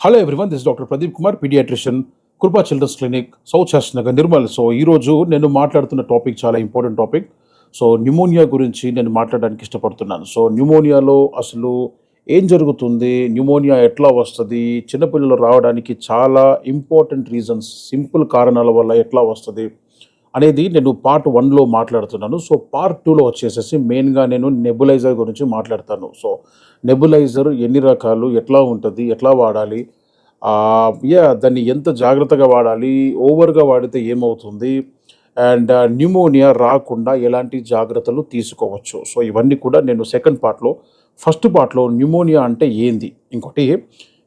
Hello everyone this doctor Pradeep Kumar paediatrician Krupa children's clinic south శాస్ నగర్ Nirmal so ఈరోజు నేను మాట్లాడుతున్న టాపిక్ చాలా ఇంపార్టెంట్ టాపిక్ సో న్యూమోనియా గురించి నేను మాట్లాడడానికి ఇష్టపడుతున్నాను. సో న్యూమోనియాలో అసలు ఏం జరుగుతుంది? న్యూమోనియా ఎట్లా వస్తుంది? చిన్నపిల్లలు రావడానికి చాలా ఇంపార్టెంట్ రీజన్స్ సింపుల్ కారణాల వల్ల ఎట్లా వస్తుంది? అనేది నేను పార్ట్ వన్లో మాట్లాడుతున్నాను. సో పార్ట్ టూలో వచ్చేసేసి మెయిన్గా నేను నెబులైజర్ గురించి మాట్లాడతాను. సో నెబులైజర్ ఎన్ని రకాలు ఎట్లా ఉంటుంది ఎట్లా వాడాలి? యా దాన్ని ఎంత జాగ్రత్తగా వాడాలి ఓవర్గా వాడితే ఏమవుతుంది? అండ్ న్యూమోనియా రాకుండా ఎలాంటి జాగ్రత్తలు తీసుకోవచ్చు? సో ఇవన్నీ కూడా నేను సెకండ్ పార్ట్లో ఫస్ట్ పార్ట్లో న్యూమోనియా అంటే ఏంది? ఇంకోటి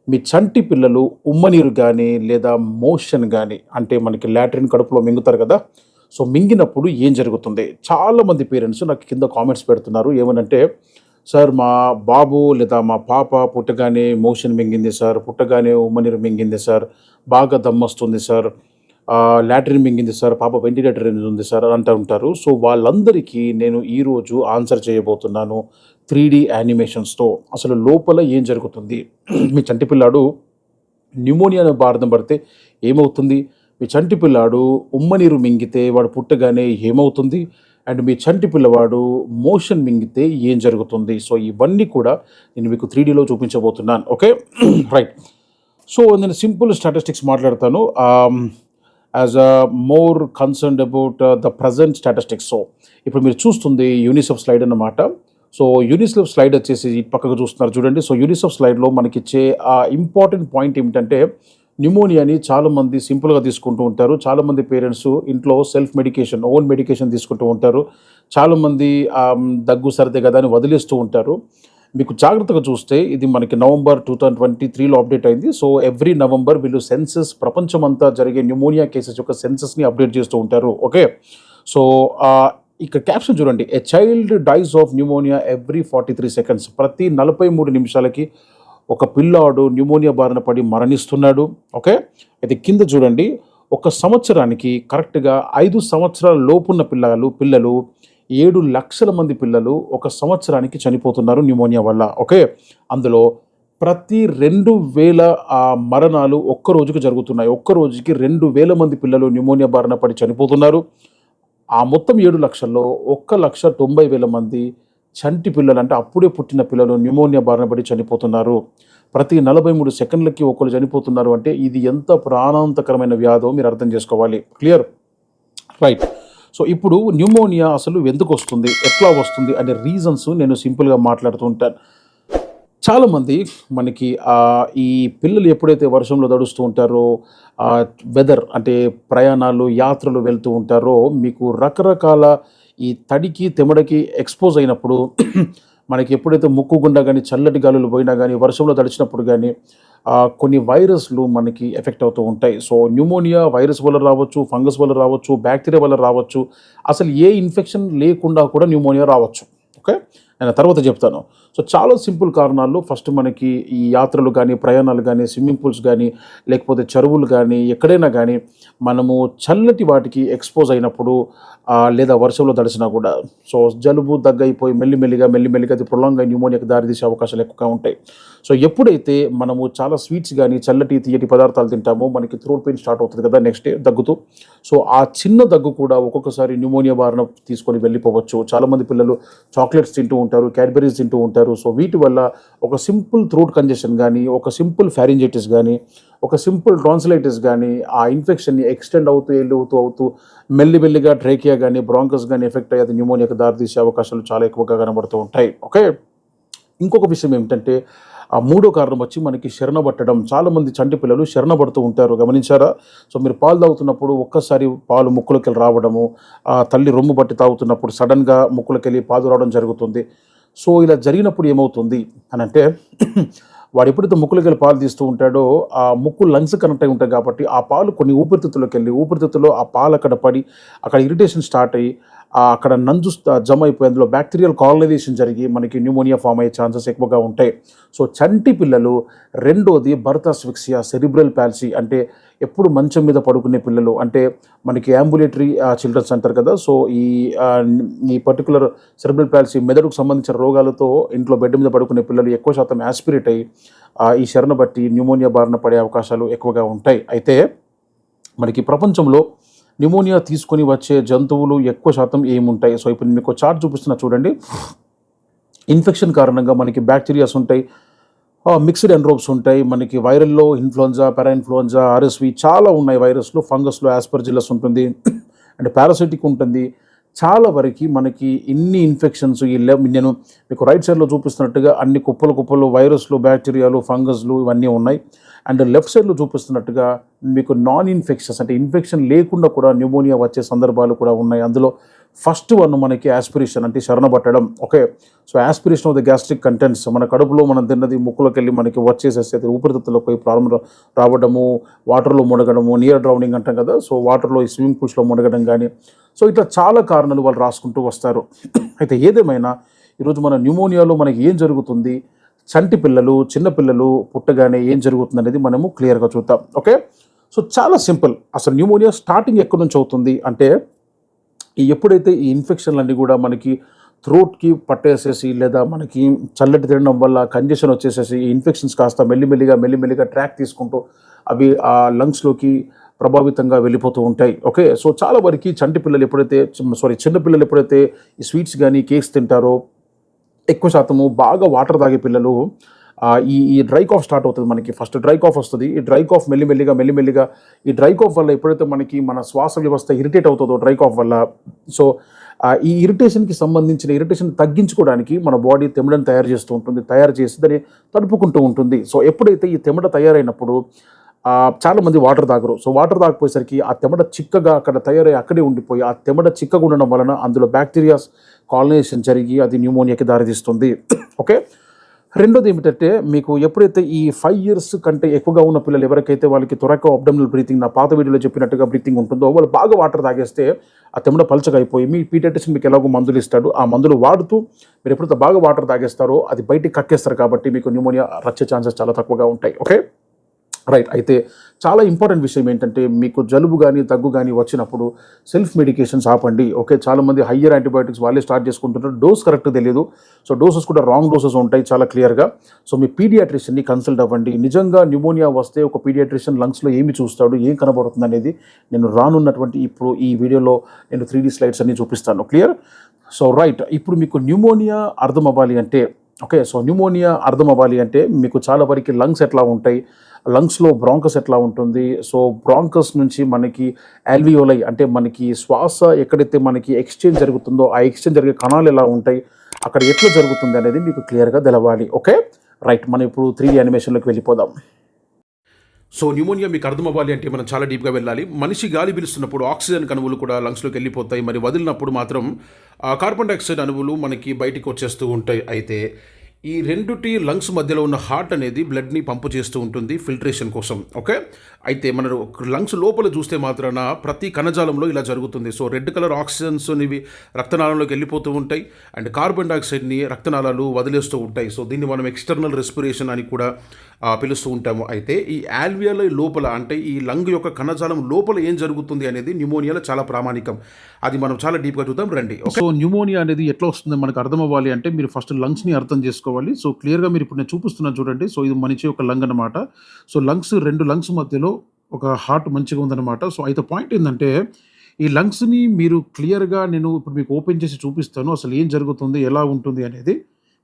మీ చంటి పిల్లలు ఉమ్మనీరు కానీ లేదా మోషన్ కానీ అంటే మనకి లాట్రిన్ కడుపులో మింగుతారు కదా? సో మింగినప్పుడు ఏం జరుగుతుంది? చాలామంది పేరెంట్స్ నాకు కింద కామెంట్స్ పెడుతున్నారు. ఏమనంటే సార్ మా బాబు లేదా మా పాప పుట్టగానే మోషన్ మింగింది సార్ పుట్టగానే ఉమ్మనీరు మింగింది సార్ బాగా దమ్మొస్తుంది సార్ లాట్రిన్ మింగింది సార్ పాప వెంటిలేటర్ ఉంది సార్ అని అంటూ ఉంటారు. సో వాళ్ళందరికీ నేను ఈరోజు ఆన్సర్ చేయబోతున్నాను త్రీ డీ యానిమేషన్స్తో. అసలు లోపల ఏం జరుగుతుంది? మీ చంటి పిల్లాడు న్యూమోనియాను భారతం పడితే ఏమవుతుంది? మీ చంటి పిల్లాడు ఉమ్మనీరు మింగితే వాడు పుట్టగానే ఏమవుతుంది? అండ్ మీ చంటి పిల్లవాడు మోషన్ మింగితే ఏం జరుగుతుంది? సో ఇవన్నీ కూడా నేను మీకు త్రీడీలో చూపించబోతున్నాను. ఓకే? రైట్ సో నేను సింపుల్ స్టాటిస్టిక్స్ మాట్లాడతాను. As a more concerned about uh, the present statistics. So ఇప్పుడు మీరు చూస్తుంది యూనిసెఫ్ స్లైడ్ అన్నమాట. సో యూనిసెఫ్ స్లైడ్ వచ్చేసి పక్కకు చూస్తున్నారు చూడండి. సో యూనిసెఫ్ స్లైడ్లో మనకిచ్చే ఆ ఇంపార్టెంట్ పాయింట్ ఏమిటంటే న్యూమోనియాని చాలామంది సింపుల్గా తీసుకుంటూ ఉంటారు. చాలామంది పేరెంట్స్ ఇంట్లో సెల్ఫ్ మెడికేషన్ ఓన్ మెడికేషన్ తీసుకుంటూ ఉంటారు. చాలామంది దగ్గు సరిదే కదా అని వదిలేస్తూ ఉంటారు. మీకు జాగ్రత్తగా చూస్తే ఇది మనకి నవంబర్ టూ థౌజండ్ ట్వంటీ త్రీలో అప్డేట్ అయింది. సో ఎవ్రీ నవంబర్ వీళ్ళు సెన్సెస్ ప్రపంచమంతా జరిగే న్యూమోనియా కేసెస్ యొక్క సెన్సెస్ని అప్డేట్ చేస్తూ ఉంటారు. ఓకే? సో ఇక్కడ క్యాప్షన్ చూడండి. A child dies of pneumonia every forty three seconds ప్రతి నలభై మూడు నిమిషాలకి ఒక పిల్లాడు న్యూమోనియా బారిన పడి మరణిస్తున్నాడు. ఓకే? అయితే కింద చూడండి. ఒక సంవత్సరానికి కరెక్ట్గా ఐదు సంవత్సరాల లోపున్న పిల్లలు పిల్లలు ఏడు లక్షల మంది పిల్లలు ఒక సంవత్సరానికి చనిపోతున్నారు న్యూమోనియా వల్ల. ఓకే? అందులో ప్రతి రెండు వేల మరణాలు ఒక్క రోజుకి జరుగుతున్నాయి. ఒక్క రోజుకి రెండు వేల మంది పిల్లలు న్యూమోనియా బారిన పడి చనిపోతున్నారు. ఆ మొత్తం ఏడు లక్షల్లో ఒక్క లక్ష తొంభై వేల మంది చంటి పిల్లలు అంటే అప్పుడే పుట్టిన పిల్లలు న్యూమోనియా బారిన పడి చనిపోతున్నారు. ప్రతి నలభై మూడు సెకండ్లకి ఒకరు చనిపోతున్నారు అంటే ఇది ఎంత ప్రాణాంతకరమైన వ్యాధో మీరు అర్థం చేసుకోవాలి. క్లియర్ రైట్ సో ఇప్పుడు న్యూమోనియా అసలు ఎందుకు వస్తుంది? ఎట్లా వస్తుంది? అనే రీజన్స్ నేను సింపుల్గా మాట్లాడుతూ ఉంటాను. చాలామంది మనకి ఈ పిల్లలు ఎప్పుడైతే వర్షంలో తడుస్తూ ఉంటారో వెదర్ అంటే ప్రయాణాలు యాత్రలు వెళ్తూ ఉంటారో మీకు రకరకాల ఈ తడికి తెమడకి ఎక్స్పోజ్ అయినప్పుడు మనకి ఎప్పుడైతే ముక్కు గుండా కానీ చల్లటి గాలులు పోయినా కానీ వర్షంలో తడిచినప్పుడు కానీ కొన్ని వైరస్లు మనకి ఎఫెక్ట్ అవుతూ ఉంటాయి. సో న్యూమోనియా వైరస్ వల్ల రావచ్చు ఫంగస్ వల్ల రావచ్చు బ్యాక్టీరియా వల్ల రావచ్చు. అసలు ఏ ఇన్ఫెక్షన్ లేకుండా కూడా న్యూమోనియా రావచ్చు. ఓకే? నేను తర్వాత చెప్తాను. సో చాలా సింపుల్ కారణాలు. ఫస్ట్ మనకి ఈ యాత్రలు కానీ ప్రయాణాలు కానీ స్విమ్మింగ్ పూల్స్ కానీ లేకపోతే చెరువులు కానీ ఎక్కడైనా కానీ మనము చల్లటి వాటికి ఎక్స్పోజ్ అయినప్పుడు లేదా వర్షంలో తడిసినా కూడా సో జలుబు దగ్గైపోయి మెల్లిమెల్లిగా మెల్లిమెల్లిగా అది ప్రొలాంగ్ అయి న్యూమోనియాకి దారితీసే అవకాశాలు ఎక్కువగా ఉంటాయి. సో ఎప్పుడైతే మనము చాలా స్వీట్స్ కానీ చల్లటి తీయటి పదార్థాలు తింటామో మనకి థ్రోట్ పెయిన్ స్టార్ట్ అవుతుంది కదా నెక్స్ట్ డే దగ్గుతూ. సో ఆ చిన్న దగ్గు కూడా ఒక్కొక్కసారి న్యూమోనియా బారిన తీసుకొని వెళ్ళిపోవచ్చు. చాలామంది పిల్లలు చాక్లెట్స్ తింటూ ఉంటారు క్యాడ్బరీస్ తింటూ ఉంటారు. సో వీటి వల్ల ఒక సింపుల్ థ్రోట్ కంజెషన్ కానీ ఒక సింపుల్ ఫ్యారింజైటిస్ కానీ ఒక సింపుల్ ట్రాన్స్లైటిస్ కానీ ఆ ఇన్ఫెక్షన్ని ఎక్స్టెండ్ అవుతూ వెళ్ళవుతూ అవుతూ మెల్లిమెల్లిగా ట్రేకియా కానీ బ్రాంకస్ కానీ ఎఫెక్ట్ అయ్యి అది న్యూమోనియాకి దారితీసే అవకాశాలు చాలా ఎక్కువగా కనబడుతూ ఉంటాయి. ఓకే ఇంకొక విషయం ఏమిటంటే ఆ మూడో కారణం వచ్చి మనకి శరణబట్టడం. చాలామంది చంటి పిల్లలు శరణబడుతూ ఉంటారు. గమనించారా? సో మీరు పాలు తాగుతున్నప్పుడు ఒక్కసారి పాలు ముక్కులకి రావడము ఆ తల్లి రొమ్ము బట్టి తాగుతున్నప్పుడు సడన్గా ముక్కులకెళ్ళి పాలు రావడం జరుగుతుంది. సో ఇలా జరిగినప్పుడు ఏమవుతుంది అని అంటే వాడు ఎప్పుడైతే ముక్కులకి పాలు తీస్తూ ఉంటాడో ఆ ముక్కు లంగ్స్ కనెక్ట్ అయి ఉంటాయి కాబట్టి ఆ పాలు కొన్ని ఊపిరితిత్తులోకి వెళ్ళి ఊపిరితిత్తులో ఆ పాలు అక్కడ పడి అక్కడ ఇరిటేషన్ స్టార్ట్ అయ్యి అక్కడ నంజు జమ అయిపోయి అందులో బ్యాక్టీరియల్ కాలనైజేషన్ జరిగి మనకి న్యూమోనియా ఫామ్ అయ్యే ఛాన్సెస్ ఎక్కువగా ఉంటాయి. సో చంటి పిల్లలు రెండోది బర్తాస్విక్సియా సెరిబ్రల్ ప్యాల్సీ అంటే ఎప్పుడు మంచం మీద పడుకునే పిల్లలు అంటే మనకి అంబులేటరీ చిల్డ్రన్స్ అంటారు కదా. సో ఈ ఈ పర్టికులర్ సెరిబ్రల్ ప్యాల్సీ మెదడుకు సంబంధించిన రోగాలతో ఇంట్లో బెడ్ మీద పడుకునే పిల్లలు ఎక్కువ శాతం యాస్పిరేట్ అయ్యి ఈ శరణ బట్టి న్యూమోనియా బారిన పడే అవకాశాలు ఎక్కువగా ఉంటాయి. అయితే మనకి ప్రపంచంలో న్యూమోనియా తీసుకొని వచ్చే జంతువులు ఎక్కువ శాతం ఏముంటాయి? సో ఇప్పుడు మీకు చార్ట్ చూపిస్తున్నా చూడండి. ఇన్ఫెక్షన్ కారణంగా మనకి బ్యాక్టీరియాస్ ఉంటాయి. మిక్స్డ్ ఎన్రోప్స్ ఉంటాయి. మనకి వైరల్లో ఇన్ఫ్లుయెన్జా పారా ఇన్ఫ్లుయెన్జా ఆర్ఎస్వి చాలా ఉన్నాయి. వైరస్లు ఫంగస్లో యాస్పర్జిల్లస్ ఉంటుంది. అండ్ పారాసిటిక్ ఉంటుంది. చాలా వరకు మనకి ఇన్ని ఇన్ఫెక్షన్స్ ఈ లె నేను మీకు రైట్ సైడ్లో చూపిస్తున్నట్టుగా అన్ని కుప్పలు కుప్పలు వైరస్లు బ్యాక్టీరియాలు ఫంగస్లు ఇవన్నీ ఉన్నాయి. అండ్ లెఫ్ట్ సైడ్లో చూపిస్తున్నట్టుగా మీకు నాన్ ఇన్ఫెక్షన్స్ అంటే ఇన్ఫెక్షన్ లేకుండా కూడా న్యూమోనియా వచ్చే సందర్భాలు కూడా ఉన్నాయి. అందులో ఫస్ట్ వన్ మనకి యాస్పిరేషన్ అంటే శరణ పట్టడం. Okay so aspiration of the gastric contents మన కడుపులో మనం తిన్నది ముక్కులోకి వెళ్ళి మనకి వచ్చేసేస్తే ఊపిరితిత్తులకు పోయి ప్రాబ్లం రావడము వాటర్లో మునగడము నియర్ డ్రౌనింగ్ అంటాం కదా. సో వాటర్లో ఈ స్విమ్మింగ్ పూల్స్లో మునగడం కానీ సో ఇట్లా చాలా కారణాలు వాళ్ళు రాసుకుంటూ వస్తారు. అయితే ఏదేమైనా ఈరోజు మన న్యూమోనియాలో మనకి ఏం జరుగుతుంది? చంటి పిల్లలు చిన్నపిల్లలు పుట్టగానే ఏం జరుగుతుంది అనేది మనము క్లియర్గా చూద్దాం. ఓకే సో చాలా సింపుల్. అసలు న్యూమోనియా స్టార్టింగ్ ఎక్కడి నుంచి అవుతుంది అంటే ఎప్పుడైతే ఈ ఇన్ఫెక్షన్లన్నీ కూడా మనకి థ్రోట్కి పట్టేసేసి లేదా మనకి చల్లటి తినడం వల్ల కంజెషన్ వచ్చేసేసి ఈ ఇన్ఫెక్షన్స్ కాస్త మెల్లిమెల్లిగా మెల్లిమెల్లిగా ట్రాక్ తీసుకుంటూ అవి ఆ లంగ్స్లోకి ప్రభావితంగా వెళ్ళిపోతూ ఉంటాయి. ఓకే? సో చాలా వరకు చంటి పిల్లలు ఎప్పుడైతే సారీ చిన్నపిల్లలు ఎప్పుడైతే ఈ స్వీట్స్ కానీ కేక్స్ తింటారో ఎక్కువ శాతము బాగా వాటర్ తాగే పిల్లలు ఈ ఈ డ్రై కాఫ్ స్టార్ట్ అవుతుంది మనకి. ఫస్ట్ డ్రై కాఫ్ వస్తుంది. ఈ డ్రై కాఫ్ మెల్లిమెల్లిగా మెల్లిమెల్లిగా ఈ డ్రై కాఫ్ వల్ల ఎప్పుడైతే మనకి మన శ్వాస వ్యవస్థ ఇరిటేట్ అవుతుందో డ్రై కాఫ్ వల్ల సో ఈ ఇరిటేషన్కి సంబంధించిన ఇరిటేషన్ తగ్గించుకోవడానికి మన బాడీ తెమిడని తయారు చేస్తూ ఉంటుంది తయారు చేసి దాన్ని తడుపుకుంటూ ఉంటుంది. సో ఎప్పుడైతే ఈ తెమిడ తయారైనప్పుడు చాలామంది వాటర్ తాగరు. సో వాటర్ తాగపోయేసరికి ఆ తెమడ చిక్కగా అక్కడ తయారై అక్కడే ఉండిపోయి ఆ తెమడ చిక్కగా ఉండడం వలన అందులో బ్యాక్టీరియాస్ కాలనైజేషన్ జరిగి అది న్యూమోనియాకి దారితీస్తుంది. ఓకే రెండోది ఏమిటంటే మీకు ఎప్పుడైతే ఈ ఫైవ్ ఇయర్స్ కంటే ఎక్కువగా ఉన్న పిల్లలు ఎవరికైతే వాళ్ళకి త్వరగా అబ్డమినల్ బ్రీతింగ్ నా పాత వీడియోలో చెప్పినట్టుగా బ్రీతింగ్ ఉంటుందో వాళ్ళు బాగా వాటర్ తాగేస్తే ఆ తెమ్మడ పలచగా అయిపోయి మీ పీటెటిస్ మీకు ఎలాగో మందులు ఇస్తాడు. ఆ మందులు వాడుతూ మీరు ఎప్పుడైతే బాగా వాటర్ తాగేస్తారో అది బయటికి కక్కేస్తారు కాబట్టి మీకు న్యూమోనియా వచ్చే ఛాన్సెస్ చాలా తక్కువగా ఉంటాయి. ఓకే రైట్ అయితే చాలా ఇంపార్టెంట్ విషయం ఏంటంటే మీకు జలుబు కానీ దగ్గు కానీ వచ్చినప్పుడు సెల్ఫ్ మెడికేషన్స్ ఆపండి. ఓకే చాలామంది హయ్యర్ యాంటీబయాటిక్స్ వాళ్ళే స్టార్ట్ చేసుకుంటున్నారు. డోస్ కరెక్ట్ తెలియదు సో డోసెస్ కూడా రాంగ్ డోసెస్ ఉంటాయి చాలా క్లియర్గా సో మీ పీడియాట్రిషియన్ని కన్సల్ట్ అవ్వండి. నిజంగా న్యూమోనియా వస్తే ఒక పీడియాట్రిషియన్ లంగ్స్లో ఏమి చూస్తాడు ఏం కనబడుతుంది అనేది నేను రానున్నటువంటి ఇప్పుడు ఈ వీడియోలో నేను త్రీ స్లైడ్స్ అన్ని చూపిస్తాను. క్లియర్ సో రైట్ ఇప్పుడు మీకు న్యూమోనియా అర్థం అవ్వాలి అంటే ఓకే సో న్యూమోనియా అర్థం అవ్వాలి అంటే మీకు చాలా వరకు లంగ్స్ ఎట్లా ఉంటాయి? లంగ్స్లో బ్రాంకస్ ఎట్లా ఉంటుంది? సో బ్రాంకస్ నుంచి మనకి ఆల్వియోలై అంటే మనకి శ్వాస ఎక్కడైతే మనకి ఎక్స్చేంజ్ జరుగుతుందో ఆ ఎక్స్చేంజ్ జరిగే కణాలు ఎలా ఉంటాయి? అక్కడ ఎట్లా జరుగుతుంది అనేది మీకు క్లియర్గా తెలవాలి. ఓకే రైట్ మనం ఇప్పుడు త్రీ యానిమేషన్లోకి వెళ్ళిపోదాం. సో న్యూమోనియా మీకు అర్థం అవ్వాలి అంటే మనం చాలా డీప్గా వెళ్ళాలి. మనిషి గాలి పీలుస్తున్నప్పుడు ఆక్సిజన్ కణువులు కూడా లంగ్స్లోకి వెళ్ళిపోతాయి. మరి వదిలినప్పుడు మాత్రం కార్బన్ డైఆక్సైడ్ అణువులు మనకి బయటికి వచ్చేస్తూ ఉంటాయి. అయితే ఈ రెండుటి లంగ్స్ మధ్యలో ఉన్న హార్ట్ అనేది బ్లడ్ని పంపు చేస్తూ ఉంటుంది ఫిల్టరేషన్ కోసం ఓకే? అయితే మన లంగ్స్ లోపల చూస్తే మాత్రాన ప్రతి కణజాలంలో ఇలా జరుగుతుంది. సో రెడ్ కలర్ ఆక్సిజన్స్ ఇవి రక్తనాళంలోకి వెళ్ళిపోతూ ఉంటాయి. అండ్ కార్బన్ డైఆక్సైడ్ని రక్తనాళాలు వదిలేస్తూ ఉంటాయి. సో దీన్ని మనం ఎక్స్టర్నల్ రెస్పిరేషన్ అని కూడా పిలుస్తూ ఉంటాము. అయితే ఈ ఆల్వియల లోపల అంటే ఈ లంగ్ యొక్క కణజాలం లోపల ఏం జరుగుతుంది అనేది న్యూమోనియాలో చాలా ప్రామాణికం. అది మనం చాలా డీప్గా చూద్దాం. రండి. సో న్యూమోనియా అనేది ఎట్లా వస్తుంది? మనకు అర్థం అవ్వాలి అంటే మీరు ఫస్ట్ లంగ్స్ని అర్థం చేసుకోవాలి. సో క్లియర్గా మీరు ఇప్పుడు నేను చూపిస్తున్నాను చూడండి. సో ఇది మనిషి యొక్క లంగ్ అనమాట సో లంగ్స్ రెండు లంగ్స్ మధ్యలో ఒక హార్ట్ మంచిగా ఉందన్నమాట. సో అయితే పాయింట్ ఏంటంటే ఈ లంగ్స్ని మీరు క్లియర్గా నేను ఇప్పుడు మీకు ఓపెన్ చేసి చూపిస్తాను. అసలు ఏం జరుగుతుంది ఎలా ఉంటుంది అనేది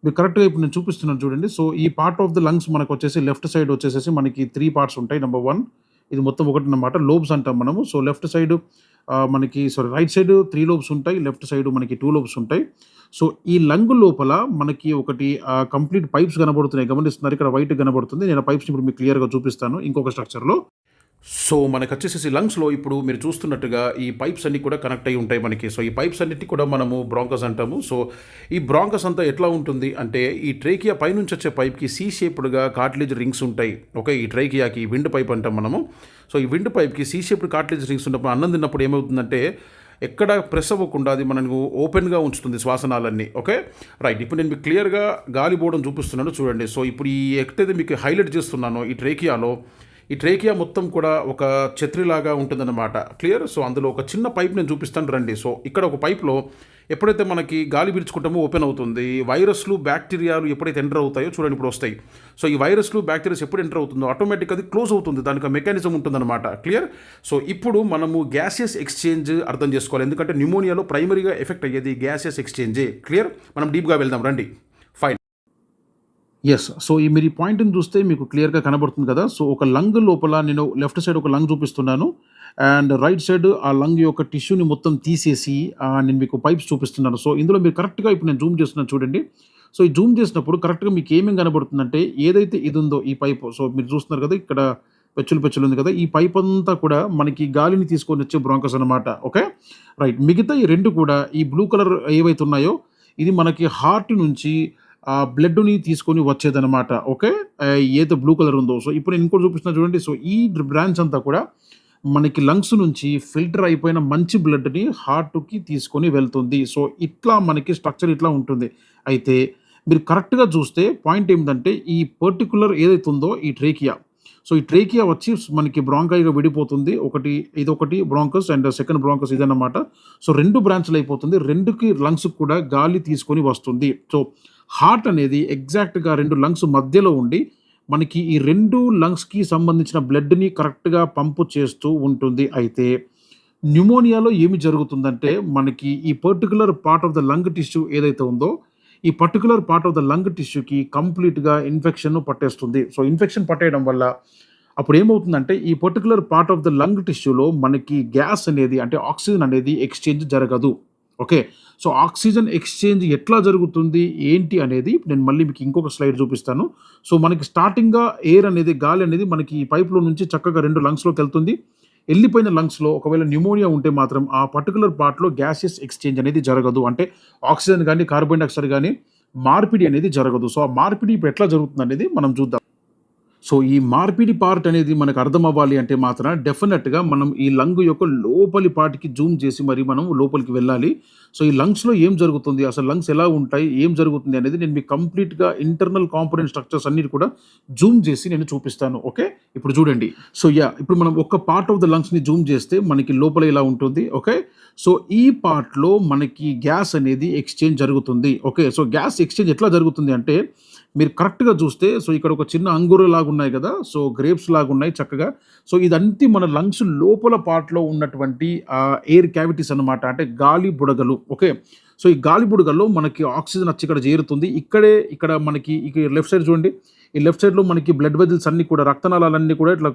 మీరు కరెక్ట్గా ఇప్పుడు నేను చూపిస్తున్నాను చూడండి. సో ఈ పార్ట్ ఆఫ్ ద లంగ్స్ మనకు వచ్చేసి లెఫ్ట్ సైడ్ వచ్చేసేసి మనకి త్రీ పార్ట్స్ ఉంటాయి. నెంబర్ వన్ ఇది మొత్తం ఒకటి అన్నమాట. లోబ్స్ అంటాం మనము. సో లెఫ్ట్ సైడ్ మనకి sorry right side three lobes ఉంటాయి. లెఫ్ట్ సైడ్ మనకి టూ లోబ్స్ ఉంటాయి. సో ఈ లంగ్ లోపల మనకి ఒకటి కంప్లీట్ పైప్స్ కనబడుతున్నాయి. గమనిస్తున్నారు? ఇక్కడ వైట్ కనబడుతుంది. నేను పైప్స్ ఇప్పుడు మీకు క్లియర్గా చూపిస్తాను. ఇంకొక స్ట్రక్చర్లో. సో మనకు వచ్చేసేసి లంగ్స్లో ఇప్పుడు మీరు చూస్తున్నట్టుగా ఈ పైప్స్ అన్నీ కూడా కనెక్ట్ అయి ఉంటాయి మనకి. సో ఈ పైప్స్ అన్నిటి కూడా మనము బ్రాంకస్ అంటాము. సో ఈ బ్రాంకస్ అంతా ఎట్లా ఉంటుంది అంటే ఈ ట్రేకియా పైనుంచి వచ్చే పైప్కి సీ షేప్డ్గా కాట్లేజ్ రింగ్స్ ఉంటాయి. ఓకే ఈ ట్రేకియాకి విండ్ పైప్ అంటాం మనము. సో ఈ విండ్ పైప్కి సీ షేప్డ్ కాట్లేజ్ రింగ్స్ ఉన్నప్పుడు అన్నం తిన్నప్పుడు ఏమవుతుందంటే ఎక్కడ ప్రెస్ అవ్వకుండా అది మనకు ఓపెన్గా ఉంచుతుంది శ్వాసనాలన్నీ ఓకే? రైట్ ఇప్పుడు నేను మీకు క్లియర్గా గాలి పోవడం చూపిస్తున్నాను చూడండి. సో ఇప్పుడు ఈ ఎక్కడైతే మీకు హైలైట్ చేస్తున్నానో ఈ ట్రేకియాలో. ఈ ట్రేకియా మొత్తం కూడా ఒక ఛత్రిలాగా ఉంటుందన్నమాట. క్లియర్ సో అందులో ఒక చిన్న పైప్ నేను చూపిస్తాను రండి. సో ఇక్కడ ఒక పైప్లో ఎప్పుడైతే మనకి గాలి పీల్చుకుంటామో ఓపెన్ అవుతుంది వైరస్లు బ్యాక్టీరియాలు ఎప్పుడైతే ఎంటర్ అవుతాయో చూడండి ఇప్పుడు వస్తాయి. సో ఈ వైరస్లు బ్యాక్టీరియాస్ ఎప్పుడు ఎంటర్ అవుతుందో ఆటోమేటిక్ అది క్లోజ్ అవుతుంది. దానికి మెకానిజం ఉంటుందన్నమాట. క్లియర్ సో ఇప్పుడు మనము గ్యాసియస్ ఎక్స్చేంజ్ అర్థం చేసుకోవాలి. ఎందుకంటే న్యూమోనియాలో ప్రైమరీగా ఎఫెక్ట్ అయ్యేది గ్యాసియస్ ఎక్స్చేంజే క్లియర్ మనం డీప్గా వెళ్దాం. రండి. ఎస్ సో ఈ మీరు ఈ పాయింట్ని చూస్తే మీకు క్లియర్గా కనబడుతుంది కదా. సో ఒక లంగ్ లోపల నేను లెఫ్ట్ సైడ్ ఒక లంగ్ చూపిస్తున్నాను. అండ్ రైట్ సైడ్ ఆ లంగ్ యొక్క టిష్యూని మొత్తం తీసేసి నేను మీకు పైప్స్ చూపిస్తున్నాను. సో ఇందులో మీరు కరెక్ట్గా ఇప్పుడు నేను జూమ్ చేస్తున్నాను చూడండి. సో ఈ జూమ్ చేసినప్పుడు కరెక్ట్గా మీకు ఏమేమి కనబడుతుందంటే ఏదైతే ఇది ఉందో ఈ పైప్ సో మీరు చూస్తున్నారు కదా ఇక్కడ పెచ్చులు పెచ్చులు ఉంది కదా ఈ పైప్ అంతా కూడా మనకి గాలిని తీసుకొని వచ్చే బ్రాంకస్ అనమాట ఓకే రైట్ మిగతా ఈ రెండు కూడా ఈ బ్లూ కలర్ ఏవైతే ఉన్నాయో ఇది మనకి హార్ట్ నుంచి ఆ బ్లడ్ని తీసుకొని వచ్చేదన్నమాట. ఓకే? ఏదో ఏదైతే బ్లూ కలర్ ఉందో. సో ఇప్పుడు నేను ఇంకోటి చూపిస్తున్నా చూడండి. సో ఈ బ్రాంచ్ అంతా కూడా మనకి లంగ్స్ నుంచి ఫిల్టర్ అయిపోయిన మంచి బ్లడ్ని హార్ట్కి తీసుకొని వెళ్తుంది. సో ఇట్లా మనకి స్ట్రక్చర్ ఇట్లా ఉంటుంది. అయితే మీరు కరెక్ట్గా చూస్తే పాయింట్ ఏంటంటే ఈ పర్టికులర్ ఏదైతే ఉందో ఈ ట్రేకియా. సో ఈ ట్రేకియా వచ్చి మనకి బ్రాంకాయిగా విడిపోతుంది. ఒకటి ఇదొకటి బ్రాంకస్ అండ్ సెకండ్ బ్రాంకస్ ఇదన్నమాట. సో రెండు బ్రాంచ్లు అయిపోతుంది. రెండుకి లంగ్స్ కూడా గాలి తీసుకొని వస్తుంది. సో హార్ట్ అనేది ఎగ్జాక్ట్గా రెండు లంగ్స్ మధ్యలో ఉండి మనకి ఈ రెండు లంగ్స్కి సంబంధించిన బ్లడ్ని కరెక్ట్గా పంపు చేస్తూ ఉంటుంది. అయితే న్యూమోనియాలో ఏమి జరుగుతుందంటే మనకి ఈ particular part of the lung tissue ఏదైతే ఉందో ఈ particular part of the lung టిష్యూకి కంప్లీట్గా ఇన్ఫెక్షన్ పట్టేస్తుంది. సో ఇన్ఫెక్షన్ పట్టేయడం వల్ల అప్పుడు ఏమవుతుందంటే ఈ particular part of the lung టిష్యూలో మనకి గ్యాస్ అనేది అంటే ఆక్సిజన్ అనేది ఎక్స్చేంజ్ జరగదు. ఓకే సో ఆక్సిజన్ ఎక్స్చేంజ్ ఎట్లా జరుగుతుంది ఏంటి అనేది నేను మళ్ళీ మీకు ఇంకొక స్లైడ్ చూపిస్తాను. సో మనకి స్టార్టింగ్గా ఎయిర్ అనేది గాలి అనేది మనకి ఈ పైప్లో నుంచి చక్కగా రెండు లంగ్స్లోకి వెళ్తుంది. వెళ్ళిపోయిన లంగ్స్లో ఒకవేళ న్యూమోనియా ఉంటే మాత్రం ఆ పర్టికులర్ పార్ట్లో గ్యాసెస్ ఎక్స్చేంజ్ అనేది జరగదు. అంటే ఆక్సిజన్ కానీ కార్బన్ డైఆక్సైడ్ కానీ మార్పిడి అనేది జరగదు. సో ఆ మార్పిడి ఇప్పుడు ఎట్లా జరుగుతుంది అనేది మనం చూద్దాం. సో ఈ మార్పిడి పార్ట్ అనేది మనకు అర్థం అవ్వాలి అంటే మాత్రం డెఫినెట్గా మనం ఈ లంగ్ యొక్క లోపలి పార్ట్కి జూమ్ చేసి మరి మనం లోపలికి వెళ్ళాలి. సో ఈ లంగ్స్లో ఏం జరుగుతుంది? అసలు లంగ్స్ ఎలా ఉంటాయి? ఏం జరుగుతుంది అనేది నేను మీకు కంప్లీట్గా ఇంటర్నల్ కాంపోనెంట్ స్ట్రక్చర్స్ అన్నిటి కూడా జూమ్ చేసి నేను చూపిస్తాను. ఓకే? ఇప్పుడు చూడండి. సో యా ఇప్పుడు మనం ఒక పార్ట్ ఆఫ్ ద లంగ్స్ని జూమ్ చేస్తే మనకి లోపల ఇలా ఉంటుంది? ఓకే? సో ఈ పార్ట్లో మనకి గ్యాస్ అనేది ఎక్స్చేంజ్ జరుగుతుంది. ఓకే? సో గ్యాస్ ఎక్స్చేంజ్ ఎట్లా జరుగుతుంది అంటే మీరు కరెక్ట్గా చూస్తే సో ఇక్కడ ఒక చిన్న అంగురు లాగా ఉన్నాయి కదా? సో గ్రేప్స్ లాగా ఉన్నాయి చక్కగా. సో ఇదంతా మన లంగ్స్ లోపల పార్ట్లో ఉన్నటువంటి ఎయిర్ క్యావిటీస్ అన్నమాట. అంటే గాలి బుడగలు. ఓకే. సో ఈ గాలి బుడగల్లో మనకి ఆక్సిజన్ వచ్చి ఇక్కడ చేరుతుంది. ఇక్కడే ఇక్కడ మనకి ఇక లెఫ్ట్ సైడ్ చూడండి. ఈ లెఫ్ట్ సైడ్లో మనకి బ్లడ్ వెజిల్స్ అన్నీ కూడా రక్తనాళాలన్నీ కూడా ఇట్లా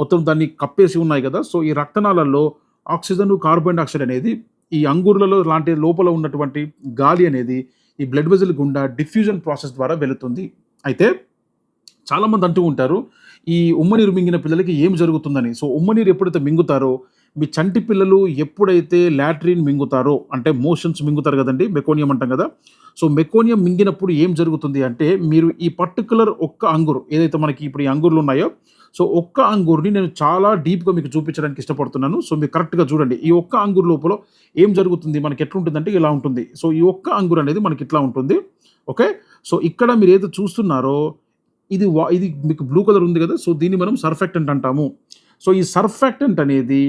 మొత్తం దాన్ని కప్పేసి ఉన్నాయి కదా. సో ఈ రక్తనాళాల్లో ఆక్సిజన్ కార్బన్ డైఆక్సైడ్ అనేది ఈ అంగూర్లలో లాంటి లోపల ఉన్నటువంటి గాలి అనేది ఈ బ్లడ్ వెజిల్ గుండా డిఫ్యూజన్ ప్రాసెస్ ద్వారా వెళుతుంది. అయితే చాలామంది అంటూ ఉంటారు ఈ ఉమ్మనీరు మింగిన పిల్లలకి ఏం జరుగుతుందని? సో ఉమ్మనీరు ఎప్పుడైతే మింగుతారో మీ చంటి పిల్లలు ఎప్పుడైతే లాట్రిన్ మింగుతారో అంటే మోషన్స్ మింగుతారు కదండి మెకోనియం అంటాం కదా. సో మెకోనియం మింగినప్పుడు ఏం జరుగుతుంది అంటే మీరు ఈ పర్టికులర్ ఒక్క అంగురు ఏదైతే మనకి ఇప్పుడు ఈ అంగుర్లు ఉన్నాయో సో ఒక్క అంగూర్ని నేను చాలా డీప్గా మీకు చూపించడానికి ఇష్టపడుతున్నాను. సో మీరు కరెక్ట్గా చూడండి ఈ ఒక్క అంగూర్ లోపల ఏం జరుగుతుంది మనకి ఎట్లుంటుందంటే ఇలా ఉంటుంది. సో ఈ ఒక్క అంగూర్ అనేది మనకి ఇట్లా ఉంటుంది. ఓకే? సో ఇక్కడ మీరు ఏదో చూస్తున్నారో ఇది వా ఇది మీకు బ్లూ కలర్ ఉంది కదా సో దీన్ని మనం సర్ఫెక్టెంట్ అంటాము. సో ఈ సర్ఫెక్టెంట్ అనేది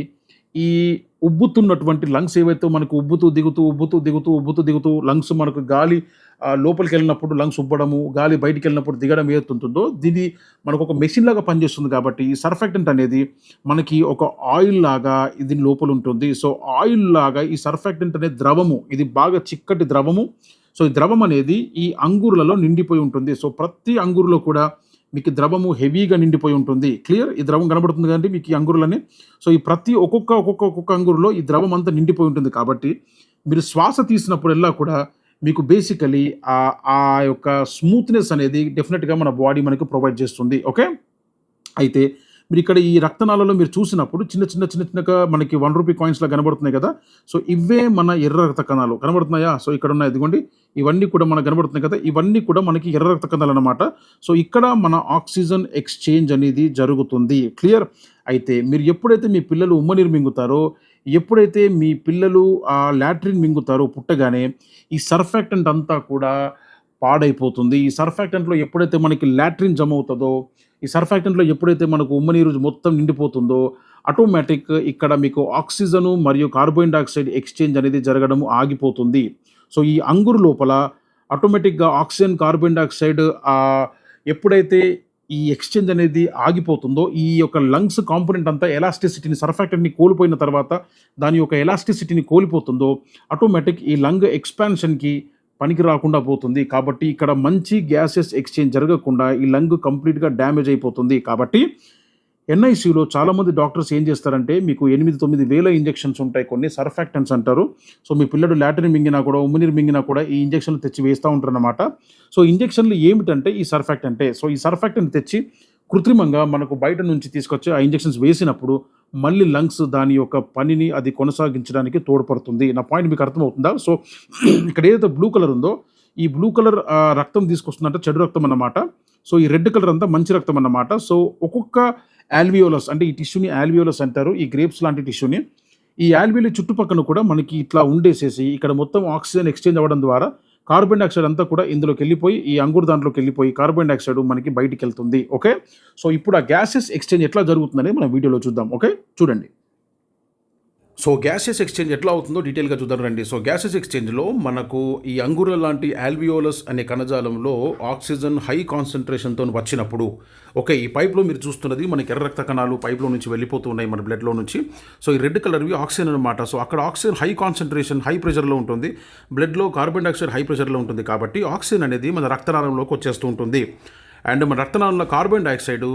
ఈ ఉబ్బుతున్నటువంటి లంగ్స్ ఏవైతే మనకు ఉబ్బుతూ దిగుతూ ఉబ్బుతూ దిగుతూ ఉబ్బుతూ దిగుతూ లంగ్స్ మనకు గాలి లోపలికి వెళ్ళినప్పుడు లంగ్స్ ఉబ్బడము గాలి బయటికి వెళ్ళినప్పుడు దిగడం ఏతుంటుందో దీని మనకు ఒక మెషిన్ లాగా పనిచేస్తుంది కాబట్టి ఈ సర్ఫెక్టెంట్ అనేది మనకి ఒక ఆయిల్ లాగా ఇది లోపల ఉంటుంది. సో ఆయిల్ లాగా ఈ సర్ఫెక్టెంట్ అనే ద్రవము ఇది బాగా చిక్కటి ద్రవము. సో ఈ ద్రవం అనేది ఈ అంగూరులలో నిండిపోయి ఉంటుంది. సో ప్రతి అంగూరులో కూడా మీకు ద్రవము హెవీగా నిండిపోయి ఉంటుంది. క్లియర్ ఈ ద్రవం కనబడుతుంది కాబట్టి మీకు ఈ అంగురులని సో ఈ ప్రతి ఒక్కొక్క ఒక్కొక్క ఒక్కొక్క అంగురులో ఈ ద్రవం అంతా నిండిపోయి ఉంటుంది కాబట్టి మీరు శ్వాస తీసినప్పుడల్లా కూడా మీకు బేసికలీ ఆ ఆ యొక్క స్మూత్నెస్ అనేది డెఫినెట్గా మన బాడీ మనకు ప్రొవైడ్ చేస్తుంది. ఓకే అయితే మీరు ఇక్కడ ఈ రక్తనాళాలో మీరు చూసినప్పుడు చిన్న చిన్న చిన్న చిన్నగా మనకి వన్ రూపీ కాయిన్స్లా కనబడుతున్నాయి కదా? సో ఇవే మన ఎర్ర రక్త కణాలు. కనబడుతున్నాయా? సో ఇక్కడ ఉన్న ఇదిగోండి. ఇవన్నీ కూడా మనకు కనబడుతున్నాయి కదా? ఇవన్నీ కూడా మనకి ఎర్ర రక్త కణాలు అనమాట సో ఇక్కడ మన ఆక్సిజన్ ఎక్స్చేంజ్ అనేది జరుగుతుంది. క్లియర్ అయితే మీరు ఎప్పుడైతే మీ పిల్లలు ఉమ్మనీరు మింగుతారో ఎప్పుడైతే మీ పిల్లలు ఆ లాట్రిన్ మింగుతారో పుట్టగానే ఈ సర్ఫాక్టెంట్ అంతా కూడా పాడైపోతుంది. ఈ సర్ఫాక్టెంట్లో ఎప్పుడైతే మనకి లాట్రిన్ జమ అవుతుందో ఈ సర్ఫాక్టెంట్లో ఎప్పుడైతే మనకు ఉమ్మనీరు మొత్తం నిండిపోతుందో ఆటోమేటిక్ ఇక్కడ మీకు ఆక్సిజను మరియు కార్బన్ డైఆక్సైడ్ ఎక్స్చేంజ్ అనేది జరగడం ఆగిపోతుంది. సో ఈ అంగురు లోపల ఆటోమేటిక్గా ఆక్సిజన్ కార్బన్ డైఆక్సైడ్ ఎప్పుడైతే ఈ ఎక్స్చేంజ్ అనేది ఆగిపోతుందో ఈ యొక్క లంగ్స్ కాంపోనెంట్ అంతా ఎలాస్టిసిటీని సర్ఫాక్టెంట్ని కోల్పోయిన తర్వాత దాని యొక్క ఎలాస్టిసిటీని కోల్పోతుందో ఆటోమేటిక్ ఈ లంగ్ ఎక్స్పాన్షన్కి పనికి రాకుండా పోతుంది. కాబట్టి ఇక్కడ మంచి గ్యాసెస్ ఎక్స్చేంజ్ జరగకుండా ఈ లంగ్ కంప్లీట్గా డ్యామేజ్ అయిపోతుంది. కాబట్టి ఎన్ఐసిలో చాలామంది డాక్టర్స్ ఏం చేస్తారంటే మీకు ఎనిమిది తొమ్మిది వేల ఇంజెక్షన్స్ ఉంటాయి కొన్ని సర్ఫాక్టెన్స్ అంటారు. సో మీ పిల్లడు లాటరీ మింగినా కూడా ఉమ్మినీరు మింగినా కూడా ఈ ఇంజెక్షన్లు తెచ్చి వేస్తూ ఉంటారన్నమాట. సో ఇంజెక్షన్లు ఏమిటంటే ఈ సర్ఫాక్టెంటే. సో ఈ సర్ఫాక్టెంట్ తెచ్చి కృత్రిమంగా మనకు బయట నుంచి తీసుకొచ్చి ఆ ఇంజెక్షన్స్ వేసినప్పుడు మళ్ళీ లంగ్స్ దాని యొక్క పనిని అది కొనసాగించడానికి తోడ్పడుతుంది నా పాయింట్ మీకు అర్థమవుతుందా? సో ఇక్కడ ఏదైతే బ్లూ కలర్ ఉందో ఈ బ్లూ కలర్ రక్తం తీసుకొస్తుందంటే చెడు రక్తం అన్నమాట. సో ఈ రెడ్ కలర్ అంతా మంచి రక్తం అన్నమాట. సో ఒక్కొక్క ఆల్వియోలస్ అంటే ఈ టిష్యూని ఆల్వియోలస్ అంటారు ఈ గ్రేప్స్ లాంటి టిష్యూని ఈ ఆల్వియోలి చుట్టుపక్కల కూడా మనకి ఇట్లా ఉండేసేసి ఇక్కడ మొత్తం ఆక్సిజన్ ఎక్స్చేంజ్ అవ్వడం ద్వారా కార్బన్ డైఆక్సైడ్ అంతా కూడా ఇందులోకి వెళ్ళిపోయి ఈ అంగురు దాంట్లోకి వెళ్ళిపోయి కార్బన్ డైఆక్సైడ్ మనకి బయటికి వెళ్తుంది ఓకే? సో ఇప్పుడు ఆ గ్యాసెస్ ఎక్స్చేంజ్ ఎట్లా జరుగుతుందనేది మనం వీడియోలో చూద్దాం ఓకే? చూడండి. సో గ్యాసెస్ ఎక్స్చేంజ్ ఎట్లా అవుతుందో డీటెయిల్గా చూద్దాం రండి. సో గ్యాసెస్ ఎక్స్చేంజ్లో మనకు ఈ అంగుర లాంటి ఆల్వియోలస్ అనే కణజాలంలో ఆక్సిజన్ హై కాన్సన్ట్రేషన్తో వచ్చినప్పుడు ఓకే ఈ పైప్లో మీరు చూస్తున్నది మనకి ఎర్ర రక్త కణాలు పైప్లో నుంచి వెళ్ళిపోతూ ఉన్నాయి మన బ్లడ్లో నుంచి. సో ఈ రెడ్ కలర్వి ఆక్సిజన్ అనమాట సో అక్కడ ఆక్సిజన్ హై కాన్సన్ట్రేషన్ హై ప్రెషర్లో ఉంటుంది. బ్లడ్లో కార్బన్ డైఆక్సైడ్ హై ప్రెషర్లో ఉంటుంది కాబట్టి ఆక్సిజన్ అనేది మన రక్తనాళంలోకి వచ్చేస్తూ ఉంటుంది. అండ్ మన రక్తనాళంలో కార్బన్ డైఆక్సైడ్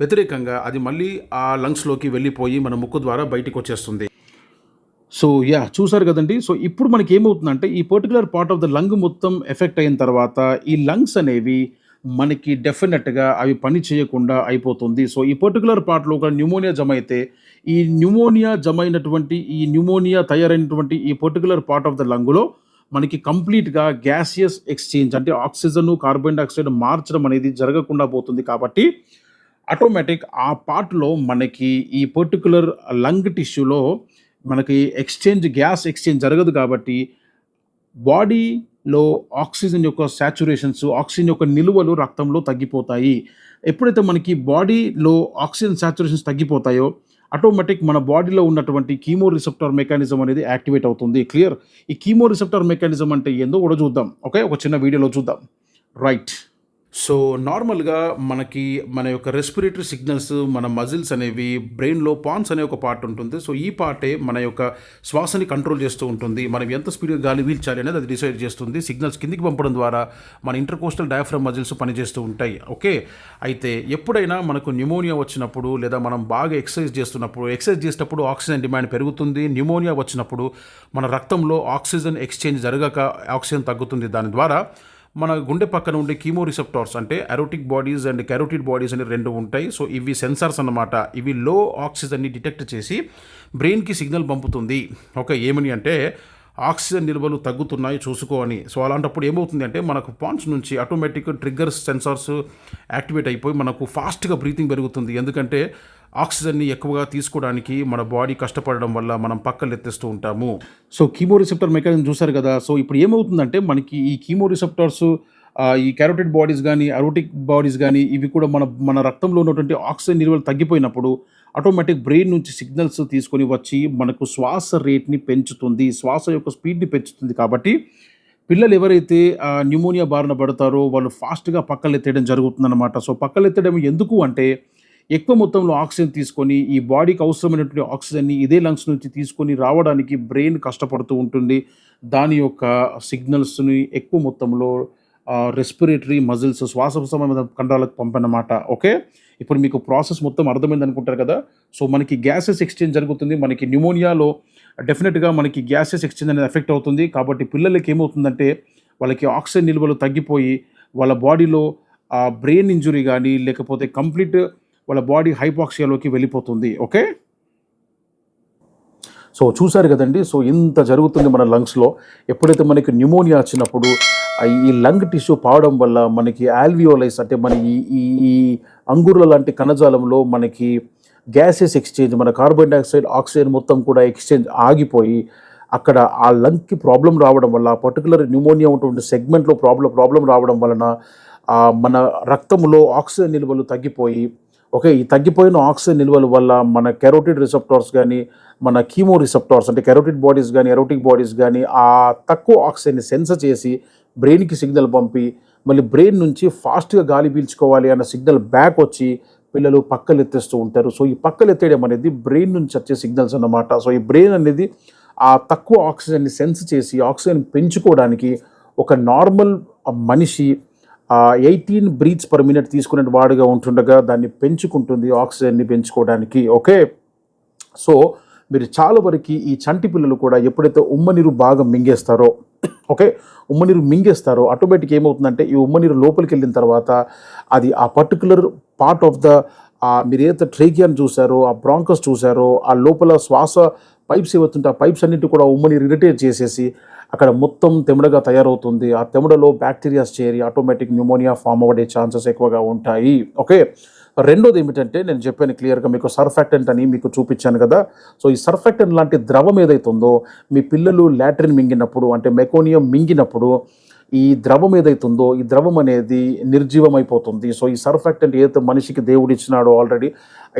వ్యతిరేకంగా అది మళ్ళీ ఆ లంగ్స్లోకి వెళ్ళిపోయి మన ముక్కు ద్వారా బయటికి వచ్చేస్తుంది. సో యా చూసారు కదండి. సో ఇప్పుడు మనకి ఏమవుతుందంటే ఈ particular part of the lung మొత్తం ఎఫెక్ట్ అయిన తర్వాత ఈ లంగ్స్ అనేవి మనకి డెఫినెట్గా అవి పని చేయకుండా అయిపోతుంది. సో ఈ పర్టికులర్ పార్ట్లో ఒక న్యూమోనియా జమ అయితే ఈ న్యూమోనియా జమ అయినటువంటి ఈ న్యూమోనియా తయారైనటువంటి ఈ పర్టికులర్ పార్ట్ ఆఫ్ ద లంగ్లో మనకి కంప్లీట్గా గ్యాసియస్ ఎక్స్చేంజ్ అంటే ఆక్సిజన్ కార్బన్ డైఆక్సైడ్ మార్చడం అనేది జరగకుండా పోతుంది కాబట్టి ఆటోమేటిక్ ఆ పార్ట్లో మనకి ఈ పర్టికులర్ లంగ్ టిష్యూలో మనకి ఎక్స్చేంజ్ గ్యాస్ ఎక్స్చేంజ్ జరగదు కాబట్టి బాడీలో ఆక్సిజన్ యొక్క శాచురేషన్స్ ఆక్సిజన్ యొక్క నిలువలు రక్తంలో తగ్గిపోతాయి. ఎప్పుడైతే మనకి బాడీలో ఆక్సిజన్ శాచురేషన్స్ తగ్గిపోతాయో ఆటోమేటిక్ మన బాడీలో ఉన్నటువంటి కీమో రిసెప్టర్ మెకానిజం అనేది యాక్టివేట్ అవుతుంది. క్లియర్ ఈ కీమో రిసెప్టర్ మెకానిజం అంటే ఏందో కూడా చూద్దాం. ఓకే ఒక చిన్న వీడియోలో చూద్దాం. రైట్ సో నార్మల్గా మనకి మన యొక్క రెస్పిరేటరీ సిగ్నల్స్ మన మజిల్స్ అనేవి బ్రెయిన్లో పాన్స్ అనే ఒక పార్ట్ ఉంటుంది. సో ఈ పార్టే మన యొక్క శ్వాసని కంట్రోల్ చేస్తూ ఉంటుంది. మనం ఎంత స్పీడ్గా గాలి వీల్చాలి అనేది అది డిసైడ్ చేస్తుంది. సిగ్నల్స్ కిందికి పంపడం ద్వారా మన ఇంటర్కోస్టల్ డయాఫ్రమ్ మజిల్స్ పనిచేస్తూ ఉంటాయి. ఓకే అయితే ఎప్పుడైనా మనకు న్యూమోనియా వచ్చినప్పుడు లేదా మనం బాగా ఎక్సర్సైజ్ చేస్తున్నప్పుడు ఎక్సర్సైజ్ చేసేటప్పుడు ఆక్సిజన్ డిమాండ్ పెరుగుతుంది. న్యూమోనియా వచ్చినప్పుడు మన రక్తంలో ఆక్సిజన్ ఎక్స్చేంజ్ జరగక ఆక్సిజన్ తగ్గుతుంది. దాని ద్వారా మన గుండె పక్కన ఉండే కీమో రిసెప్టార్స్ అంటే aortic bodies and carotid bodies అని రెండు ఉంటాయి. సో ఇవి సెన్సార్స్ అన్నమాట. ఇవి లో ఆక్సిజన్ని డిటెక్ట్ చేసి బ్రెయిన్కి సిగ్నల్ పంపుతుంది. ఓకే ఏమని అంటే ఆక్సిజన్ నిల్వలు తగ్గుతున్నాయి చూసుకో అని. సో అలాంటప్పుడు ఏమవుతుంది అంటే మనకు పాన్స్ నుంచి ఆటోమేటిక్ ట్రిగ్గర్స్ సెన్సార్స్ యాక్టివేట్ అయిపోయి మనకు ఫాస్ట్గా బ్రీతింగ్ పెరుగుతుంది. ఎందుకంటే ఆక్సిజన్ని ఎక్కువగా తీసుకోవడానికి మన బాడీ కష్టపడడం వల్ల మనం పక్కలు ఎత్తేస్తూ ఉంటాము. సో కీమో రిసెప్టర్ మెకానిజం చూసారు కదా. సో ఇప్పుడు ఏమవుతుందంటే మనకి ఈ కీమో రిసెప్టర్స్ ఈ క్యారోటిడ్ బాడీస్ కానీ అరోటిక్ బాడీస్ కానీ ఇవి కూడా మన మన రక్తంలో ఉన్నటువంటి ఆక్సిజన్ నిల్వలు తగ్గిపోయినప్పుడు ఆటోమేటిక్ బ్రెయిన్ నుంచి సిగ్నల్స్ తీసుకొని వచ్చి మనకు శ్వాస రేట్ని పెంచుతుంది శ్వాస యొక్క స్పీడ్ని పెంచుతుంది కాబట్టి పిల్లలు ఎవరైతే న్యూమోనియా బారిన పడతారో వాళ్ళు ఫాస్ట్గా పక్కలెత్తేయడం జరుగుతుందన్నమాట. సో పక్కలెత్తడం ఎందుకు అంటే ఎక్కువ మొత్తంలో ఆక్సిజన్ తీసుకొని ఈ బాడీకి అవసరమైనటువంటి ఆక్సిజన్ని ఇదే లంగ్స్ నుంచి తీసుకొని రావడానికి బ్రెయిన్ కష్టపడుతూ ఉంటుంది. దాని యొక్క సిగ్నల్స్ని ఎక్కువ మొత్తంలో రెస్పిరేటరీ మజిల్స్ శ్వాస సంబంధ కండరాలకు పంపనమాట ఓకే? ఇప్పుడు మీకు ప్రాసెస్ మొత్తం అర్థమైంది అనుకుంటారు కదా? సో మనకి గ్యాసెస్ ఎక్స్చేంజ్ జరుగుతుంది. మనకి న్యూమోనియాలో డెఫినెట్గా మనకి గ్యాసెస్ ఎక్స్చేంజ్ అనేది ఎఫెక్ట్ అవుతుంది. కాబట్టి పిల్లలకి ఏమవుతుందంటే వాళ్ళకి ఆక్సిజన్ నిల్వలు తగ్గిపోయి వాళ్ళ బాడీలో బ్రెయిన్ ఇంజురీ కానీ లేకపోతే కంప్లీట్ వాళ్ళ బాడీ హైపాక్సియాలోకి వెళ్ళిపోతుంది. ఓకే? సో చూశారు కదండి. సో ఇంత జరుగుతుంది మన లంగ్స్లో. ఎప్పుడైతే మనకి న్యూమోనియా వచ్చినప్పుడు ఈ లంగ్ టిష్యూ పావడం వల్ల మనకి ఆల్వియోలైస్ అంటే మన ఈ ఈ అంగుర్ల లాంటి కణజాలంలో మనకి గ్యాసెస్ ఎక్స్చేంజ్ మన కార్బన్ డైఆక్సైడ్ ఆక్సిజన్ మొత్తం కూడా ఎక్స్చేంజ్ ఆగిపోయి అక్కడ ఆ లంగ్కి ప్రాబ్లం రావడం వల్ల పర్టికులర్ న్యూమోనియా ఉన్నటువంటి సెగ్మెంట్లో ప్రాబ్లం ప్రాబ్లం రావడం వలన మన రక్తంలో ఆక్సిజన్ నిల్వలు తగ్గిపోయి ఓకే ఈ తగ్గిపోయిన ఆక్సిజన్ నిల్వల వల్ల మన కెరోటిడ్ రిసెప్టార్స్ కానీ మన కీమో రిసెప్టార్స్ అంటే కెరోటిడ్ బాడీస్ కానీ ఎరోటిక్ బాడీస్ కానీ ఆ తక్కువ ఆక్సిజన్ని సెన్సర్ చేసి బ్రెయిన్కి సిగ్నల్ పంపి మళ్ళీ బ్రెయిన్ నుంచి ఫాస్ట్గా గాలి పీల్చుకోవాలి అన్న సిగ్నల్ బ్యాక్ వచ్చి పిల్లలు పక్కలు ఎత్తేస్తూ ఉంటారు. సో ఈ పక్కలు ఎత్తేయడం అనేది బ్రెయిన్ నుంచి వచ్చే సిగ్నల్స్ అన్నమాట. సో ఈ బ్రెయిన్ అనేది ఆ తక్కువ ఆక్సిజన్ని సెన్స్ చేసి ఆక్సిజన్ పెంచుకోవడానికి ఒక నార్మల్ మనిషి ఎయిటీన్ బ్రీత్స్ పర్ మినిట్ తీసుకునే వాడుగా ఉంటుండగా దాన్ని పెంచుకుంటుంది ఆక్సిజన్ని పెంచుకోవడానికి. ఓకే? సో మీరు చాలా వరకు ఈ చంటి పిల్లలు కూడా ఎప్పుడైతే ఉమ్మనీరు బాగా మింగేస్తారో ఓకే? ఉమ్మనీరు మింగేస్తారో ఆటోమేటిక్ ఏమవుతుందంటే ఈ ఉమ్మనీరు లోపలికి వెళ్ళిన తర్వాత అది ఆ పర్టికులర్ పార్ట్ ఆఫ్ ద మీరు ఏదైతే ట్రేకియాన్ చూసారో ఆ బ్రాంకస్ చూసారో ఆ లోపల శ్వాస పైప్స్ ఏవైతుంటే ఆ పైప్స్ అన్నిటి కూడా ఉమ్మనీరు ఇరిటేట్ చేసేసి అక్కడ మొత్తం తెముడగా తయారవుతుంది. ఆ తెముడలో బ్యాక్టీరియాస్ చేరి ఆటోమేటిక్ న్యూమోనియా ఫామ్ అవ్వడే ఛాన్సెస్ ఎక్కువగా ఉంటాయి. ఓకే? రెండోది ఏమిటంటే నేను చెప్పాను క్లియర్గా మీకు సర్ఫాక్టెంట్ అని మీకు చూపించాను కదా. సో ఈ సర్ఫాక్టెంట్ లాంటి ద్రవం ఏదైతుందో మీ పిల్లలు లాట్రిన్ మింగినప్పుడు అంటే మెకోనియం మింగినప్పుడు ఈ ద్రవం ఏదైతుందో ఈ ద్రవం అనేది నిర్జీవమైపోతుంది. సో ఈ సర్ఫాక్టెంట్ ఏదైతే మనిషికి దేవుడు ఇచ్చినాడో ఆల్రెడీ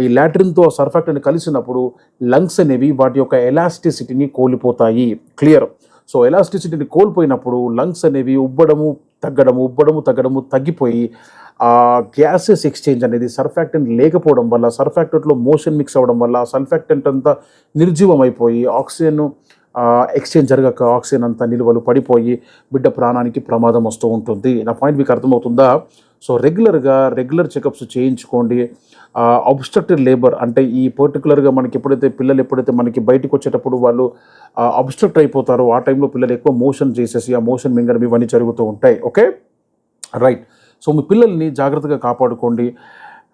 ఈ లాట్రిన్తో సర్ఫాక్టెంట్ కలిసినప్పుడు లంగ్స్ అనేవి వాటి యొక్క ఎలాస్టిసిటీని కోల్పోతాయి. క్లియర్? సో ఎలాస్టిసిటీని కోల్పోయినప్పుడు లంగ్స్ అనేవి ఉబ్బడము తగ్గడము ఉబ్బడము తగ్గడము తగ్గిపోయి ఆ గ్యాసెస్ ఎక్స్చేంజ్ అనేది సర్ఫాక్టెంట్ లేకపోవడం వల్ల సర్ఫాక్టెంట్లో మోషన్ మిక్స్ అవ్వడం వల్ల సల్ఫాక్టెంట్ అంతా నిర్జీవం అయిపోయి ఆక్సిజన్ ఎక్స్చేంజ్ జరగక ఆక్సిజన్ అంతా నిల్వలు పడిపోయి బిడ్డ ప్రాణానికి ప్రమాదం వస్తూ ఉంటుంది. నా పాయింట్ మీకు అర్థమవుతుందా? సో రెగ్యులర్గా రెగ్యులర్ చెకప్స్ చేయించుకోండి. అబ్స్ట్రక్టెడ్ లేబర్ అంటే ఈ పర్టికులర్గా మనకి ఎప్పుడైతే పిల్లలు ఎప్పుడైతే మనకి బయటకు వచ్చేటప్పుడు వాళ్ళు అబ్స్ట్రక్ట్ అయిపోతారో ఆ టైంలో పిల్లలు ఎక్కువ మోషన్ చేసేసి ఆ మోషన్ మింగడం ఇవన్నీ జరుగుతూ ఉంటాయి. ఓకే? రైట్. సో మీ పిల్లల్ని జాగ్రత్తగా కాపాడుకోండి.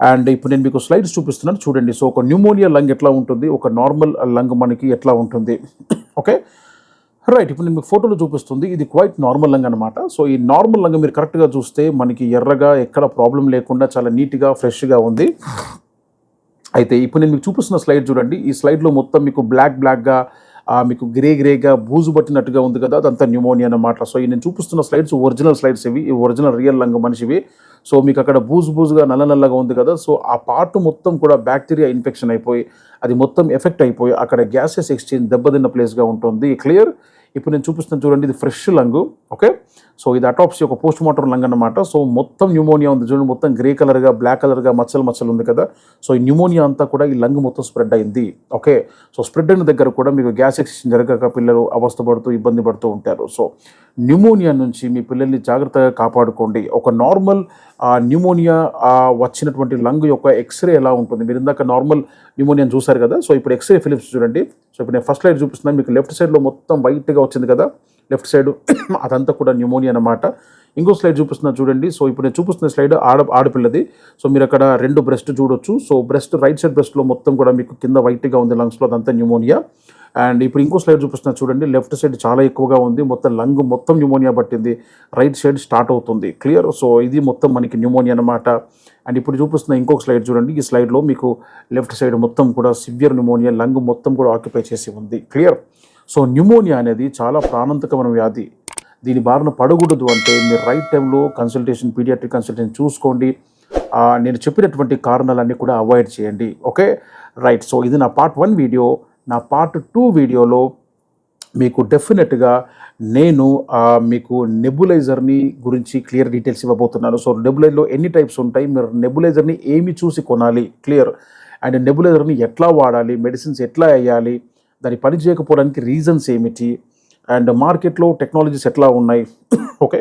అండ్ ఇప్పుడు నేను మీకు స్లైడ్స్ చూపిస్తున్నాను చూడండి. సో ఒక న్యూమోనియా లంగ్ ఎట్లా ఉంటుంది? ఒక నార్మల్ లంగ్ మనకి ఎట్లా ఉంటుంది? ఓకే? రైట్ ఇప్పుడు నేను మీకు ఫోటోలో చూపిస్తుంది. ఇది క్వైట్ నార్మల్ లంగ్ అనమాట సో ఈ నార్మల్ లంగ్ మీరు కరెక్ట్గా చూస్తే మనకి ఎర్రగా ఎక్కడ ప్రాబ్లం లేకుండా చాలా నీట్గా ఫ్రెష్గా ఉంది. అయితే ఇప్పుడు నేను మీకు చూపిస్తున్న స్లైడ్ చూడండి. ఈ స్లైడ్లో మొత్తం మీకు బ్లాక్ బ్లాక్గా ఆ, మీకు గ్రే గ్రేగా బూజు పట్టినట్టుగా ఉంది కదా అదంతా న్యూమోనియా అన్నమాట సో ఈ నేను చూపిస్తున్న స్లైడ్స్ ఒరిజినల్ స్లైడ్స్ ఇవి ఈ ఒరిజినల్ రియల్ లంగ్ మనిషివి. సో మీకు అక్కడ బూజు బూజుగా నల్ల నల్లగా ఉంది కదా సో ఆ పార్ట్ మొత్తం కూడా బ్యాక్టీరియా ఇన్ఫెక్షన్ అయిపోయి అది మొత్తం ఎఫెక్ట్ అయిపోయి అక్కడ గ్యాసెస్ ఎక్స్చేంజ్ దెబ్బతిన్న ప్లేస్గా ఉంటుంది. క్లియర్ ఇప్పుడు నేను చూపిస్తున్న చూడండి ఇది ఫ్రెష్ లంగ్ ఓకే? సో ఇది అటాప్సీ ఒక పోస్ట్ మార్టం లంగ్ అన్నమాట. సో మొత్తం న్యూమోనియా ఉంది చూడండి మొత్తం గ్రే కలర్గా బ్లాక్ కలర్గా మచ్చలు మచ్చలు ఉంది కదా? సో ఈ న్యూమోనియా అంతా కూడా ఈ లంగ్ మొత్తం స్ప్రెడ్ అయింది ఓకే? సో స్ప్రెడ్ అయిన దగ్గర కూడా మీకు గ్యాస్ ఎక్స్చేంజ్ జరగక పిల్లలు అవస్థపడుతూ ఇబ్బంది పడుతూ ఉంటారు. సో న్యూమోనియా నుంచి మీ పిల్లల్ని జాగ్రత్తగా కాపాడుకోండి. ఒక నార్మల్ న్యూమోనియా వచ్చినటువంటి లంగ్ యొక్క ఎక్స్రే ఎలా ఉంటుంది? మీరు ఇందాక నార్మల్ న్యూమోనియా చూసారు కదా? సో ఇప్పుడు ఎక్స్రే ఫిలిప్స్ చూడండి. సో ఇప్పుడు నేను ఫస్ట్ లైట్ చూపిస్తున్నాను. మీకు లెఫ్ట్ సైడ్లో మొత్తం వైట్గా వచ్చింది కదా? లెఫ్ట్ సైడ్ అదంతా కూడా న్యూమోనియా అనమాట ఇంకో స్లైడ్ చూపిస్తున్నా చూడండి. సో ఇప్పుడు నేను చూపిస్తున్న స్లైడ్ ఆడ ఆడపిల్లది. సో మీరు అక్కడ రెండు బ్రెస్ట్ చూడొచ్చు. సో బ్రెస్ట్ రైట్ సైడ్ బ్రెస్ట్లో మొత్తం కూడా మీకు కింద వైట్గా ఉంది లంగ్స్లో అదంతా న్యూమోనియా అండ్ ఇప్పుడు ఇంకో స్లైడ్ చూపిస్తున్నా చూడండి. లెఫ్ట్ సైడ్ చాలా ఎక్కువగా ఉంది. మొత్తం లంగ్ మొత్తం న్యూమోనియా పట్టింది. రైట్ సైడ్ స్టార్ట్ అవుతుంది. క్లియర్ సో ఇది మొత్తం మనకి న్యూమోనియా అన్నమాట. అండ్ ఇప్పుడు చూపిస్తున్న ఇంకొక స్లైడ్ చూడండి. ఈ స్లైడ్లో మీకు లెఫ్ట్ సైడ్ మొత్తం కూడా సివియర్ న్యూమోనియా లంగ్ మొత్తం కూడా ఆక్యుపై చేసి ఉంది. క్లియర్ సో న్యూమోనియా అనేది చాలా ప్రాణాంతకమైన వ్యాధి. దీని బారిన పడకూడదు అంటే మీరు రైట్ టైంలో కన్సల్టేషన్ పీడియాట్రిక్ కన్సల్టేషన్ చూసుకోండి. నేను చెప్పినటువంటి కారణాలన్నీ కూడా అవాయిడ్ చేయండి. ఓకే రైట్ సో ఇది నా పార్ట్ వన్ వీడియో నా పార్ట్ టూ వీడియోలో మీకు డెఫినెట్గా నేను ఆ, మీకు నెబులైజర్ని గురించి క్లియర్ డీటెయిల్స్ ఇవ్వబోతున్నాను. సో నెబులైజర్లో ఎన్ని టైప్స్ ఉంటాయి? మీరు నెబులైజర్ని ఏమి చూసి కొనాలి? క్లియర్ అండ్ నెబులైజర్ని ఎట్లా వాడాలి? మెడిసిన్స్ ఎట్లా వేయాలి? దాని పని చేయకపోవడానికి రీజన్స్ ఏమిటి? అండ్ మార్కెట్లో టెక్నాలజీస్ ఎట్లా ఉన్నాయి? ఓకే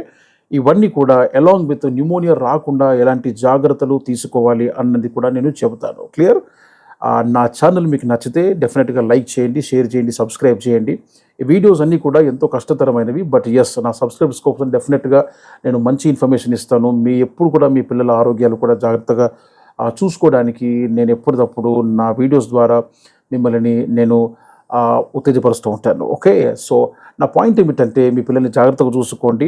ఇవన్నీ కూడా అలాంగ్ విత్ న్యూమోనియా రాకుండా ఎలాంటి జాగ్రత్తలు తీసుకోవాలి అన్నది కూడా నేను చెబుతాను. క్లియర్ నా ఛానల్ మీకు నచ్చితే డెఫినెట్గా లైక్ చేయండి షేర్ చేయండి సబ్స్క్రైబ్ చేయండి. వీడియోస్ అన్నీ కూడా ఎంతో కష్టతరమైనవి. బట్ ఎస్ నా సబ్స్క్రైబర్స్ కోసం డెఫినెట్గా నేను మంచి ఇన్ఫర్మేషన్ ఇస్తాను. మీ ఎప్పుడు కూడా మీ పిల్లల ఆరోగ్యాలు కూడా జాగ్రత్తగా చూసుకోవడానికి నేను ఎప్పటికప్పుడు నా వీడియోస్ ద్వారా మిమ్మల్ని నేను ఉత్తేజపరుస్తూ ఉంటాను. ఓకే సో నా పాయింట్ ఏమిటంటే మీ పిల్లల్ని జాగ్రత్తగా చూసుకోండి.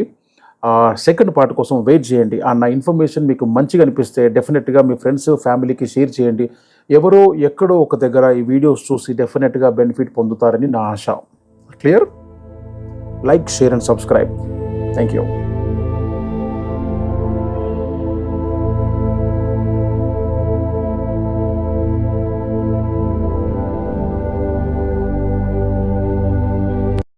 సెకండ్ పార్ట్ కోసం వెయిట్ చేయండి. ఆ నా ఇన్ఫర్మేషన్ మీకు మంచిగా అనిపిస్తే డెఫినెట్గా మీ ఫ్రెండ్స్ ఫ్యామిలీకి షేర్ చేయండి. ఎవరో ఎక్కడో ఒక దగ్గర ఈ వీడియోస్ చూసి డెఫినెట్గా బెనిఫిట్ పొందుతారని నా ఆశ. Clear like share and subscribe thank you